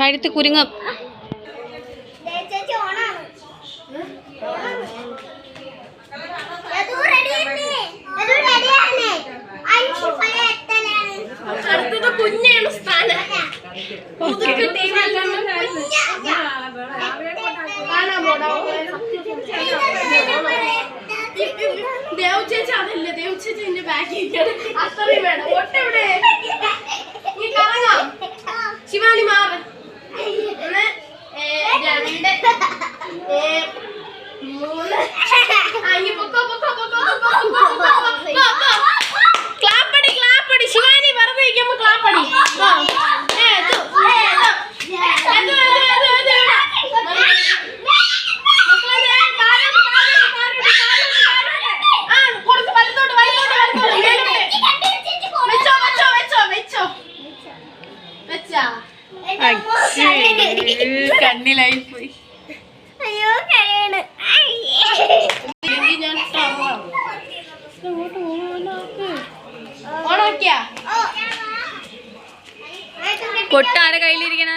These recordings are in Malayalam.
കഴുത്ത് കുരുങ്ങും. ദേവ കുഞ്ഞാണ് സ്ഥാനം. ദേവ് ചേച്ചി അതല്ലേ? ദേവ് ചേച്ചി എന്റെ ബാഗിൽ അത്രയും വേണം. ഒട്ടെവിടെ കണ്ണിലായി പോയി അയ്യോ ഞാൻ പൊട്ടാരെ കയ്യിലിരിക്കണ.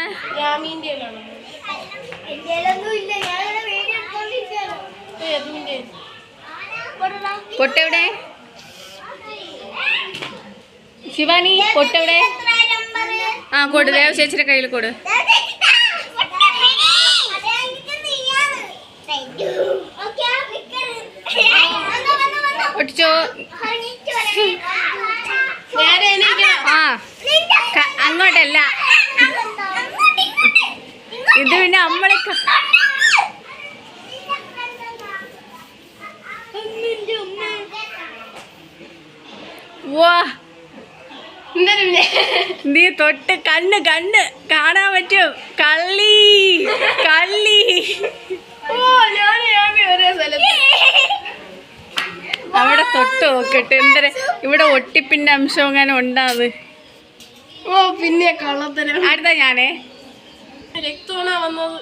പൊട്ടെവിടെ? ശിവാനി പൊട്ടെവിടെ? ആ കൊടു. ദേവ ചേച്ചിയുടെ കയ്യിൽ കൊടു. ഒട്ടിച്ചോ ആ അങ്ങോട്ടല്ല. ഇത് പിന്നെ നമ്മളെ ക- വാ. നീ തൊട്ട് കണ്ണ് കണ്ണ്. കാണാൻ പറ്റും. കള്ളി കള്ളി. അവിടെ തൊട്ട് നോക്കട്ടെ. എന്തര ഇവിടെ ഒട്ടിപ്പിന്റെ അംശം അങ്ങനെ ഉണ്ടാത് ഓ പിന്നെ കള്ളത്തരം. അടുത്ത ഞാനേ? രക്തമാണ് വന്നത്?